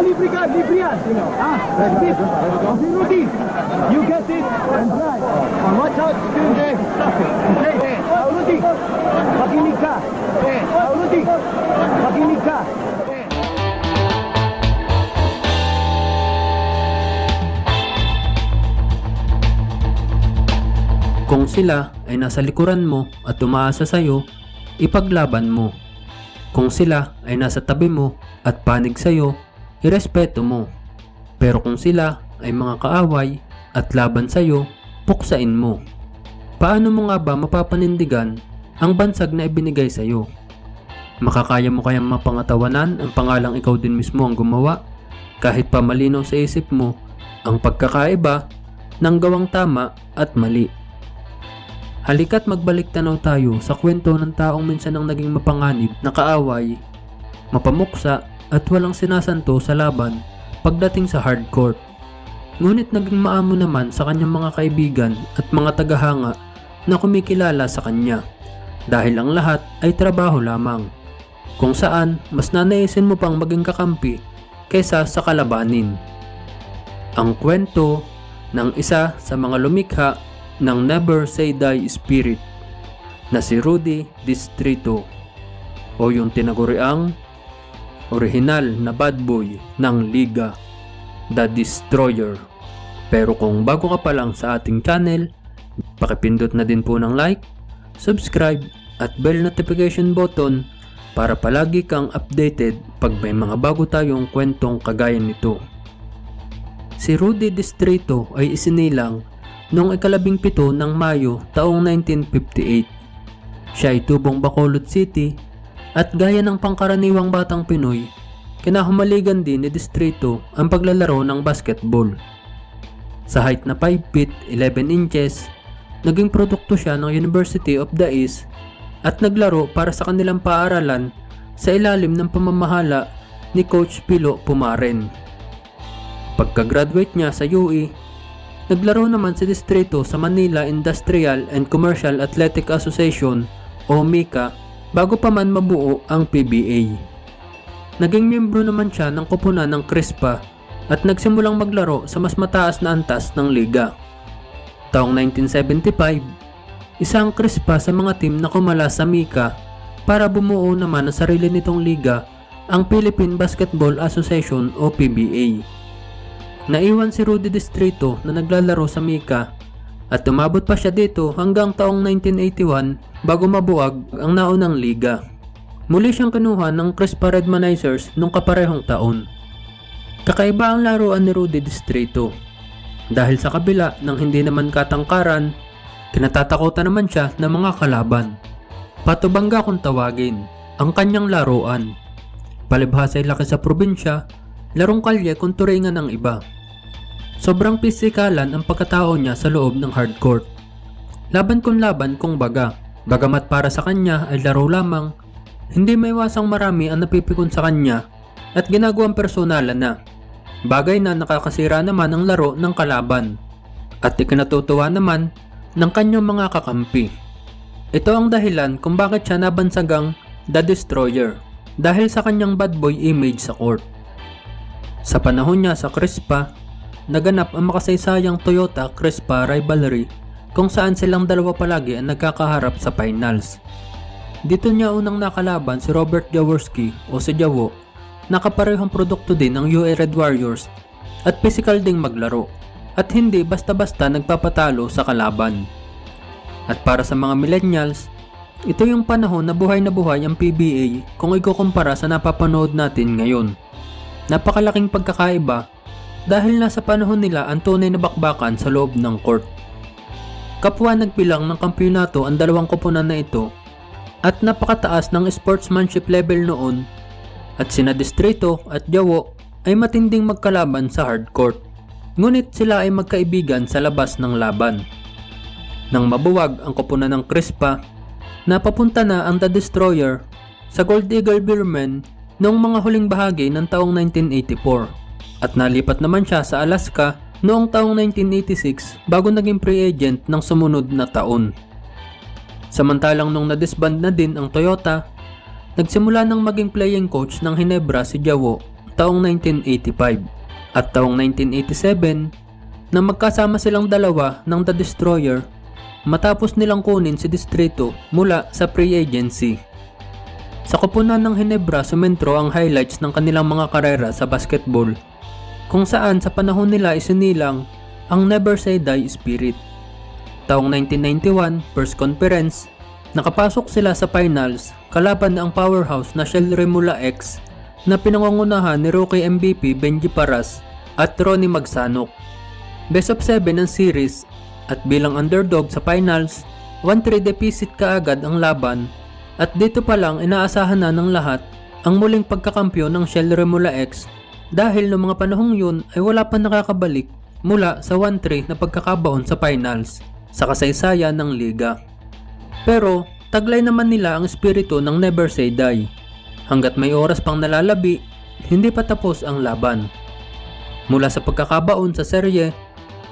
libre ka, libre yan. Ah, that's it. Rudy, you get it and drive. And watch out, there. Okay, ah, Rudy, makinig ka. Ah, Rudy, makinig ka. Kung sila ay nasa likuran mo at umaasa sa'yo, ipaglaban mo. Kung sila ay nasa tabi mo at panig sa'yo, irespeto mo. Pero kung sila ay mga kaaway at laban sa'yo, puksain mo. Paano mo nga ba mapapanindigan ang bansag na ibinigay sa'yo? Makakaya mo kayang mapangatawanan ang pangalang ikaw din mismo ang gumawa? Kahit pa malinaw sa isip mo ang pagkakaiba ng gawang tama at mali. Halika't magbalik tanaw tayo sa kwento ng taong minsan ang naging mapanganib na kaaway, mapamuksa at walang sinasanto sa laban pagdating sa hardcourt. Ngunit naging maamo naman sa kanyang mga kaibigan at mga tagahanga na kumikilala sa kanya dahil ang lahat ay trabaho lamang kung saan mas nanaisin mo pang maging kakampi kaysa sa kalabanin. Ang kwento ng isa sa mga lumikha ng Never Say Die Spirit na si Rudy Distrito o yung tinaguriang orihinal na bad boy ng Liga, The Destroyer. Pero kung bago ka pa lang sa ating channel, pakipindot na din po ng like, subscribe at bell notification button para palagi kang updated pag may mga bago tayong kwentong kagaya nito. Si Rudy Distrito ay isinilang noong ikalabing pito ng Mayo taong 1958. Siya ay tubong Bacolod City at gaya ng pangkaraniwang batang Pinoy, kinahumaligan din ni Distrito ang paglalaro ng basketball. Sa height na 5 feet 11 inches, naging produkto siya ng University of the East at naglaro para sa kanilang paaralan sa ilalim ng pamamahala ni Coach Pilo Pumaren. Pagka-graduate niya sa UE, naglaro naman si Distrito sa Manila Industrial and Commercial Athletic Association o MICA bago pa man mabuo ang PBA. Naging miyembro naman siya ng kupunan ng CRISPA at nagsimulang maglaro sa mas mataas na antas ng liga. Taong 1975, isang CRISPA sa mga team na kumala sa MICA para bumuo naman ang sarili nitong liga ang Philippine Basketball Association o PBA. Naiwan si Rudy Distrito na naglalaro sa Mika at umabot pa siya dito hanggang taong 1981 bago mabuwag ang naunang liga. Muli siyang kinuha ng Crispa Redmanizers nung kaparehong taon. Kakaiba ang laruan ni Rudy Distrito. Dahil sa kabila ng hindi naman katangkaran, kinatatakutan naman siya ng mga kalaban. Patubangga kung tawagin, ang kanyang laruan. Palibhasa ay laki sa probinsya, larong kalye kung turingan ng iba. Sobrang pisikalan ang pagkatao niya sa loob ng hardcourt. Laban kung laban kung baga, bagamat para sa kanya ay laro lamang, hindi may wasang marami ang napipikon sa kanya at ginagawang personalan na. Bagay na nakakasira naman ang laro ng kalaban at ikinatutuwa naman ng kanyang mga kakampi. Ito ang dahilan kung bakit siya nabansagang The Destroyer dahil sa kanyang bad boy image sa court. Sa panahon niya sa Crispa, naganap ang makasaysayang Toyota Crispa rivalry kung saan silang dalawa palagi ang nagkakaharap sa finals. Dito niya unang nakalaban si Robert Jaworski o si Jawo na kaparehong produkto din ng UA Red Warriors at physical ding maglaro at hindi basta-basta nagpapatalo sa kalaban. At para sa mga millennials, ito yung panahon na buhay na buhay ang PBA kung ikukumpara sa napapanood natin ngayon. Napakalaking pagkakaiba dahil nasa panahon nila ang tunay na bakbakan sa loob ng court. Kapwa nagbilang ng kampyonato ang dalawang koponan na ito at napakataas ng sportsmanship level noon at sina Distrito at Jawo ay matinding magkalaban sa hardcourt. Ngunit sila ay magkaibigan sa labas ng laban. Nang mabuwag ang koponan ng Crispa, napapunta na ang The Destroyer sa Gold Eagle Beermen noong mga huling bahagi ng taong 1984 at nalipat naman siya sa Alaska noong taong 1986 bago naging free agent ng sumunod na taon. Samantalang nung na-disband na din ang Toyota, nagsimula ng maging playing coach ng Hinebra si Jawo taong 1985 at taong 1987 na magkasama silang dalawa ng The Destroyer matapos nilang kunin si Distrito mula sa free agency. Sa kupunan ng Hinebra sumentro ang highlights ng kanilang mga karera sa basketball kung saan sa panahon nila isinilang ang Never Say Die Spirit. Taong 1991, first conference, nakapasok sila sa finals kalaban ang powerhouse na Shell Remula X na pinangungunahan ni rookie MVP Benji Paras at Ronnie Magsanok. Best of 7 ang series at bilang underdog sa finals, 1-3 deficit kaagad ang laban at dito pa lang inaasahan na ng lahat ang muling pagkakampyon ng Shell Remula X dahil noong mga panahong yun ay wala pa nakakabalik mula sa 1-3 na pagkakabaon sa finals sa kasaysayan ng liga. Pero taglay naman nila ang espiritu ng Never Say Die. Hanggat may oras pang nalalabi, hindi pa tapos ang laban. Mula sa pagkakabaon sa serye,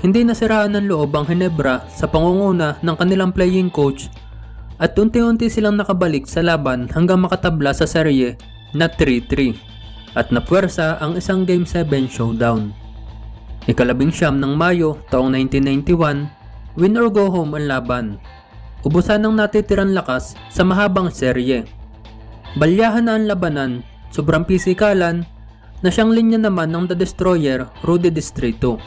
hindi nasiraan ng loob ang Hinebra sa pangunguna ng kanilang playing coach at unti-unti silang nakabalik sa laban hanggang makatabla sa serye na 3-3 at napuwersa ang isang Game 7 showdown. Ikalabing siyam ng Mayo taong 1991, win or go home ang laban. Ubusan ng natitirang lakas sa mahabang serye. Balyahan na ang labanan, sobrang pisikalan, na siyang linya naman ng The Destroyer Rudy Distrito.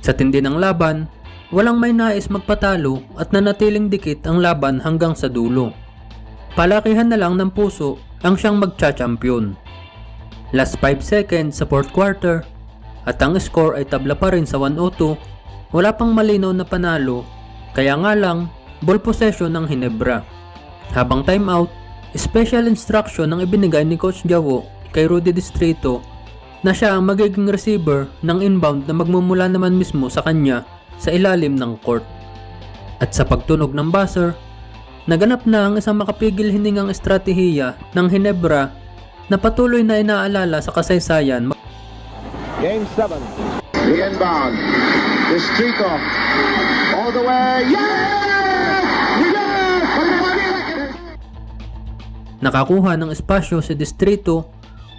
Sa tindi ng laban, walang may nais magpatalo at nanatiling dikit ang laban hanggang sa dulo. Palakihan na lang ng puso ang siyang magcha-champion. Last 5 seconds sa fourth quarter at ang score ay tabla pa rin sa 102, wala pang malinaw na panalo, kaya nga lang, ball possession ng Hinebra. Habang timeout, special instruction ang ibinigay ni Coach Jawo kay Rudy Distrito na siya ang magiging receiver ng inbound na magmumula naman mismo sa kanya sa ilalim ng court. At sa pagtunog ng buzzer, naganap na ang isang makapigil hiningang estratehiya ng Hinebra na patuloy na inaalala sa kasaysayan Game 7. The inbound. Distrito. All the way. Yes! Yes! Nakakuha ng espasyo si Distrito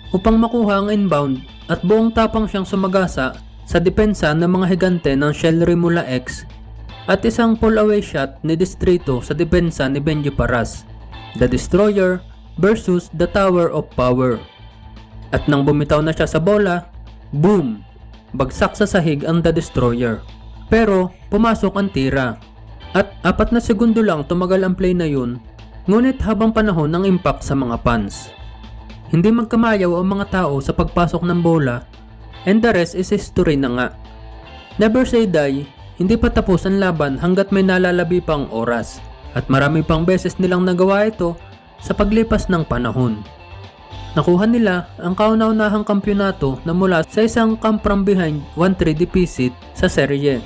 upang makuha ang inbound at buong tapang siyang sumagasa sa depensa ng mga higante ng Shell Remula X at isang pull-away shot ni Distrito sa depensa ni Benji Paras, The Destroyer versus The Tower of Power. At nang bumitaw na siya sa bola, boom! Bagsak sa sahig ang The Destroyer. Pero pumasok ang tira. At apat na segundo lang tumagal ang play na yun Ngunit habang panahon ng impact sa mga fans. Hindi magkamayaw ang mga tao sa pagpasok ng bola and the rest is history na nga. Never say die, hindi pa tapos ang laban hanggat may nalalabi pang oras at marami pang beses nilang nagawa ito sa paglipas ng panahon. Nakuha nila ang kauna-unahang kampyonato na mula sa isang come from behind 1-3 deficit sa serye.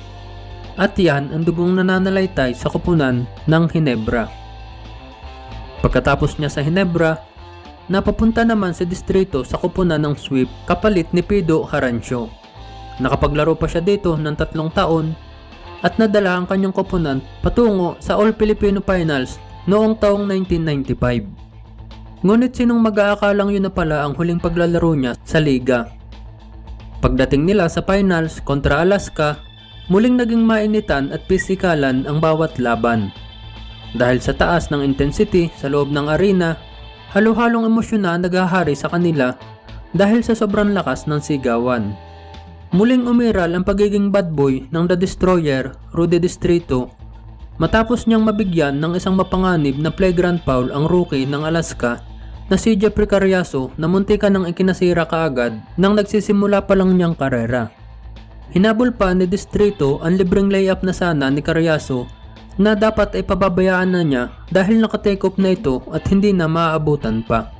At yan ang dugong nananalaytay sa kupunan ng Hinebra. Pagkatapos niya sa Hinebra, napapunta naman sa distrito sa kupunan ng sweep kapalit ni Pido Harancio. Nakapaglaro pa siya dito ng tatlong taon at nadala ang kanyang kupunan patungo sa All Filipino Finals noong taong 1995. Ngunit sinong mag-aakalang yun na pala ang huling paglalaro niya sa liga. Pagdating nila sa finals kontra Alaska, muling naging mainitan at pisikalan ang bawat laban. Dahil sa taas ng intensity sa loob ng arena, halo-halong emosyon na naghahari sa kanila dahil sa sobrang lakas ng sigawan. Muling umiral ang pagiging bad boy ng The Destroyer, Rudy Distrito, matapos niyang mabigyan ng isang mapanganib na playground foul ang rookie ng Alaska na si Jeffrey Carriazo na muntikan ng ikinasira kaagad nang nagsisimula pa lang niyang karera. Hinabol pa ni Distrito ang libreng layup na sana ni Carriazo na dapat ay pababayaan na niya dahil nakatake off na ito at hindi na maaabutan pa.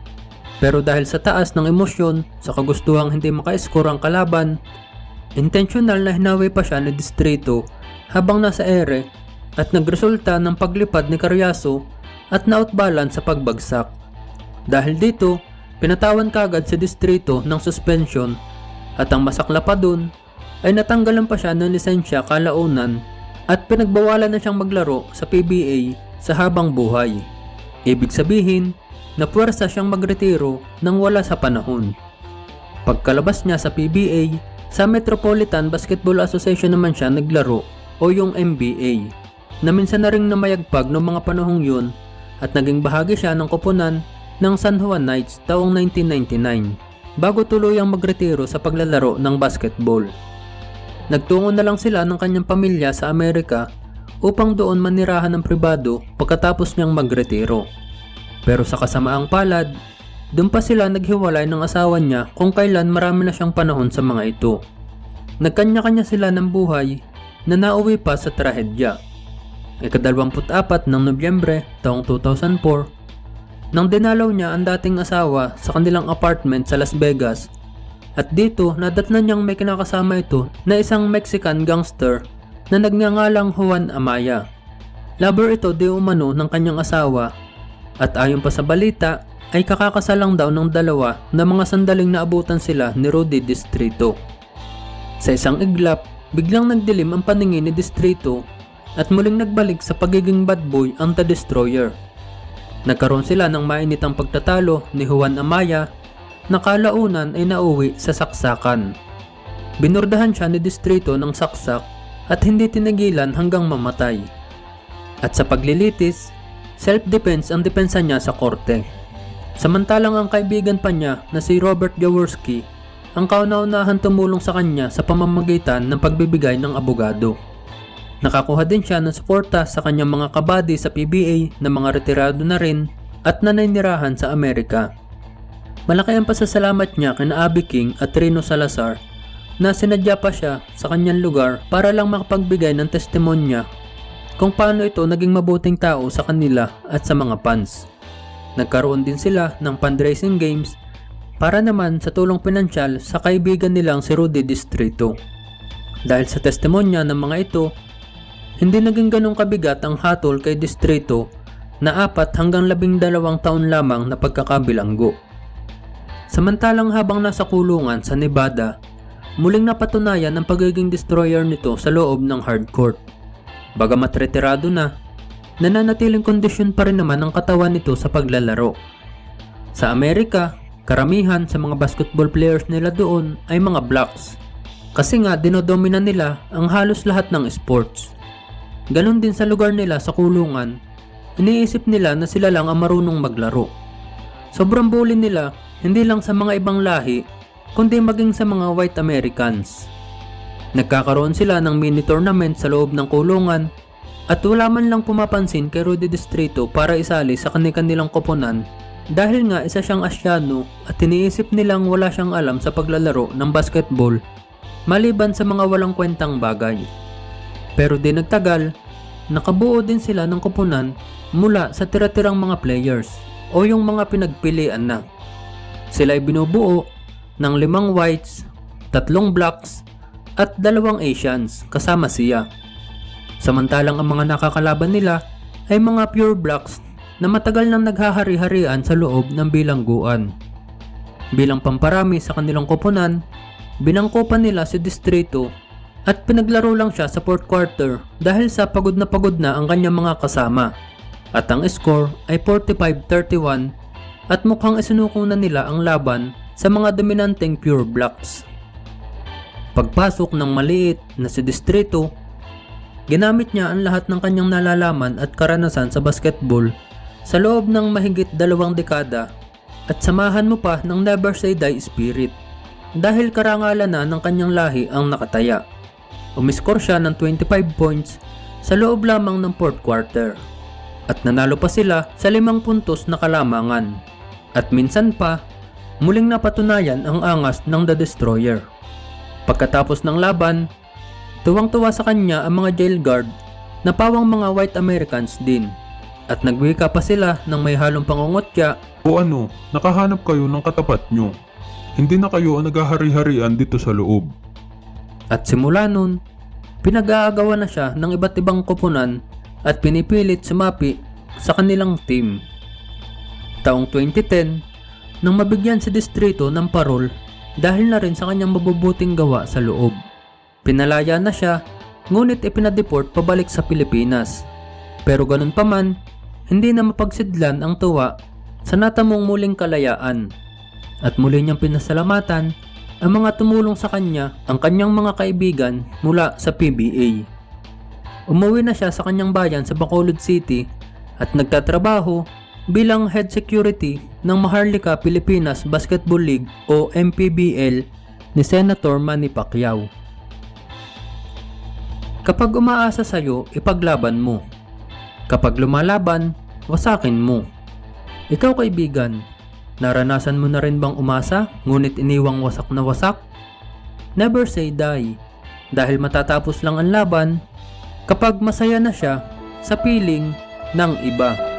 Pero dahil sa taas ng emosyon, sa kagustuhang hindi maka-score ang kalaban, intentional na hinawi pa siya ni Distrito habang nasa ere at nagresulta ng paglipad ni Carriazo at na-outbalance sa pagbagsak. Dahil dito, pinatawan kagad si Distrito ng suspension at ang masakla pa dun ay natanggalan pa siya ng lisensya kalaunan at pinagbawalan na siyang maglaro sa PBA sa habang buhay. Ibig sabihin, na puwersa siyang magretiro nang wala sa panahon. Pagkalabas niya sa PBA, sa Metropolitan Basketball Association naman siya naglaro o yung MBA na minsan na ring namayagpag noong mga panahong yun at naging bahagi siya ng koponan ng San Juan Knights taong 1999 bago tuluyang magretiro sa paglalaro ng basketball. Nagtungo na lang sila ng kanyang pamilya sa Amerika upang doon manirahan ng pribado pagkatapos niyang magretiro. Pero sa kasamaang palad, doon pa sila naghiwalay ng asawa niya kung kailan marami na siyang panahon sa mga ito. Nagkanya-kanya sila ng buhay na nauwi pa sa trahedya. Ikadalawamput-apat ng Nobyembre taong 2004, nang dinalaw niya ang dating asawa sa kanilang apartment sa Las Vegas at dito nadatnan niyang may kinakasama ito na isang Mexican gangster na nagngangalang Juan Amaya. Lover ito di umano ng kanyang asawa at ayon pa sa balita ay kakakasal lang daw ng dalawa na mga sandaling naabutan sila ni Rudy Distrito. Sa isang iglap, biglang nagdilim ang paningin ni Distrito at muling nagbalik sa pagiging bad boy ang The Destroyer. Nagkaroon sila ng mainitang pagtatalo ni Juan Amaya na kalaunan ay nauwi sa saksakan. Binurdahan siya ni Distrito ng saksak at hindi tinigilan hanggang mamatay. At sa paglilitis, self-defense ang depensa niya sa korte. Samantalang ang kaibigan pa niya na si Robert Jaworski ang kauna-unahan tumulong sa kanya sa pamamagitan ng pagbibigay ng abogado. Nakakuha din siya ng suporta sa kanyang mga kabady sa PBA na mga retirado na rin at naninirahan sa Amerika. Malaki ang pasasalamat niya kina Abby King at Rino Salazar na sinadya pa siya sa kanyang lugar para lang makapagbigay ng testimonya kung paano ito naging mabuting tao sa kanila at sa mga fans. Nagkaroon din sila ng fundraising games para naman sa tulong pinansyal sa kaibigan nilang si Rudy Distrito. Dahil sa testimonya ng mga ito, hindi naging ganong kabigat ang hatol kay Distrito na apat hanggang labing dalawang taon lamang na pagkakabilanggo. Samantalang habang nasa kulungan sa Nevada, muling napatunayan ang pagiging destroyer nito sa loob ng hardcourt. Bagamat retirado na, nananatiling kondisyon pa rin naman ang katawan nito sa paglalaro. Sa Amerika, karamihan sa mga basketball players nila doon ay mga blacks. Kasi nga dinodomina nila ang halos lahat ng sports. Ganon din sa lugar nila sa kulungan, iniisip nila na sila lang ang marunong maglaro. Sobrang bully nila hindi lang sa mga ibang lahi, kundi maging sa mga white Americans. Nagkakaroon sila ng mini tournament sa loob ng kulungan at wala man lang pumapansin kay Rudy Distrito para isali sa kanilang koponan dahil nga isa siyang asyano at iniisip nilang wala siyang alam sa paglalaro ng basketball maliban sa mga walang kwentang bagay. Pero di nagtagal, nakabuo din sila ng koponan mula sa tira-tirang mga players o yung mga pinagpilian na. Sila ay binubuo ng limang whites, tatlong blacks, at dalawang Asians kasama siya. Samantalang ang mga nakakalaban nila ay mga pure blacks na matagal nang naghahari-harian sa loob ng bilangguan. Bilang pamparami sa kanilang koponan, binangkopan nila si Distrito at pinaglaro lang siya sa fourth quarter dahil sa pagod na pagod na ang kanyang mga kasama. At ang score ay 45-31 at mukhang isinuko na nila ang laban sa mga dominanteng pure blacks. Pagpasok ng maliit na si Distrito, ginamit niya ang lahat ng kanyang nalalaman at karanasan sa basketball sa loob ng mahigit dalawang dekada at samahan mo pa ng never say die spirit dahil karangalan na ng kanyang lahi ang nakataya. Umiskor siya ng 25 points sa loob lamang ng fourth quarter at nanalo pa sila sa limang puntos na kalamangan. At minsan pa, muling napatunayan ang angas ng The Destroyer. Pagkatapos ng laban, tuwang-tuwa sa kanya ang mga jail guard na pawang mga white Americans din at nagwika pa sila ng may halong pangungutya O ano, nakahanap kayo ng katapat nyo. Hindi na kayo ang naghahari-harian dito sa loob. At simula nun, pinag-aagawan na siya ng iba't ibang koponan at pinipilit sumapi sa kanilang team. Taong 2010, nang mabigyan si Distrito ng parol dahil na rin sa kanyang mabubuting gawa sa loob. Pinalaya na siya, ngunit ipinadeport pabalik sa Pilipinas. Pero ganun pa man, hindi na mapagsidlan ang tuwa sa natamong muling kalayaan. At muli niyang pinasalamatan ang mga tumulong sa kanya ang kanyang mga kaibigan mula sa PBA. Umuwi na siya sa kanyang bayan sa Bacolod City at nagtatrabaho bilang head security ng Maharlika Pilipinas Basketball League o MPBL ni Senator Manny Pacquiao. Kapag umaasa sa'yo, ipaglaban mo. Kapag lumalaban, wasakin mo. Ikaw kaibigan, naranasan mo na rin bang umasa ngunit iniwang wasak na wasak? Never say die dahil matatapos lang ang laban kapag masaya na siya sa piling ng iba.